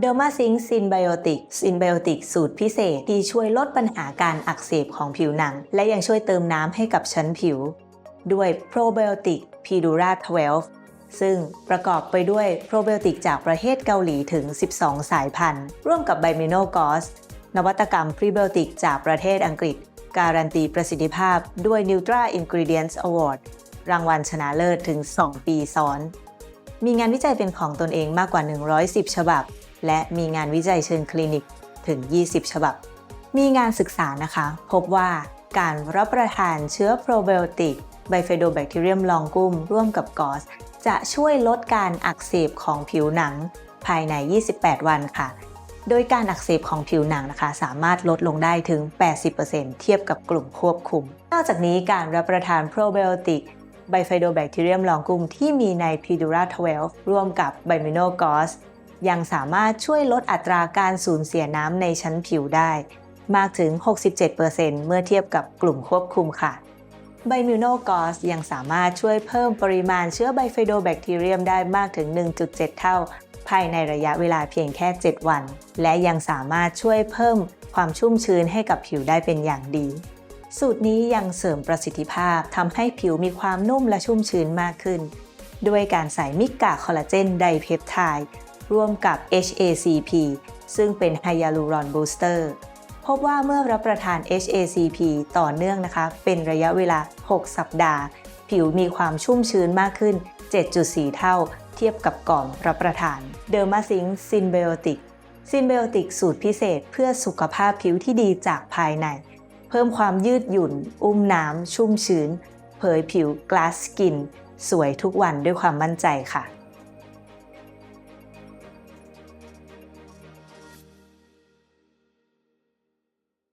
เดอร์มาซิงซินไบโอติกซินไบโอติกสูตรพิเศษที่ช่วยลดปัญหาการอักเสบของผิวหนัง และยังช่วยเติมน้ำให้กับชั้นผิว ด้วยโปรไบโอติกพีดูรา12 ซึ่งประกอบไปด้วยโปรไบโอติกจากประเทศเกาหลีถึง 12 สายพันธุ์ ร่วมกับไบมิโนกอส นวัตกรรมพรีไบโอติกจากประเทศอังกฤษ การันตีประสิทธิภาพด้วย Nutra Ingredients Award รางวัลชนะเลิศถึง 2 ปีซ้อน มีงานวิจัยเป็นของตนเองมากกว่า 110 ฉบับ และมีงานวิจัยเชิงคลินิกถึง 20 ฉบับ มีงานศึกษานะคะ พบว่าการรับประทานเชื้อโปรไบโอติกไบเฟโดแบคทีเรียมลองกุ้มร่วมกับกอส จะช่วยลดการอักเสบของผิวหนังภายใน 28 วันค่ะ โดยการอักเสบของผิวหนังนะคะ สามารถลดลงได้ถึง 80%เทียบกับกลุ่มควบคุม นอกจากนี้การรับประทานโปรไบโอติกไบไฟโดแบคทีเรียมลองกุ้มที่มีใน p i d u r a 12 ร่วมกับไบมิโนกอส ยังสามารถช่วยลดอัตราการสูญเสียน้ำในชั้นผิวได้ มากถึง 67%เมื่อเทียบกับกลุ่มควบคุมค่ะไบมิโนกอสยังสามารถช่วยเพิ่มปริมาณเชื้อไบไฟโดแบคทีเรียมได้มากถึง 1.7 เท่า ภายในระยะเวลาเพียงแค่ 7 วัน และยังสามารถช่วยเพิ่มความชุ่มชื้นให้กับผิวได้เป็นอย่างดี สูตรนี้ยังเสริมประสิทธิภาพทำให้ผิวมีความนุ่มและชุ่มชื้นมากขึ้น ด้วยการใส่มิกาคอลลาเจนไดเพปไทด์ ร่วมกับ HACP ซึ่งเป็นไฮยาลูรอนบูสเตอร์พบว่าเมื่อรับประทาน HACP ต่อเนื่องนะคะ เป็นระยะเวลา 6 สัปดาห์ ผิวมีความชุ่มชื้นมากขึ้น 7.4 เท่า เทียบกับก่อนรับประทาน เดอร์มาซิงซินเบโอติกซินเบโอติกสูตรพิเศษเพื่อสุขภาพผิวที่ดีจากภายใน เพิ่มความยืดหยุ่น อุ้มน้ำชุ่มชื้น เผยผิวกลาสกิน สวยทุกวันด้วยความมั่นใจค่ะ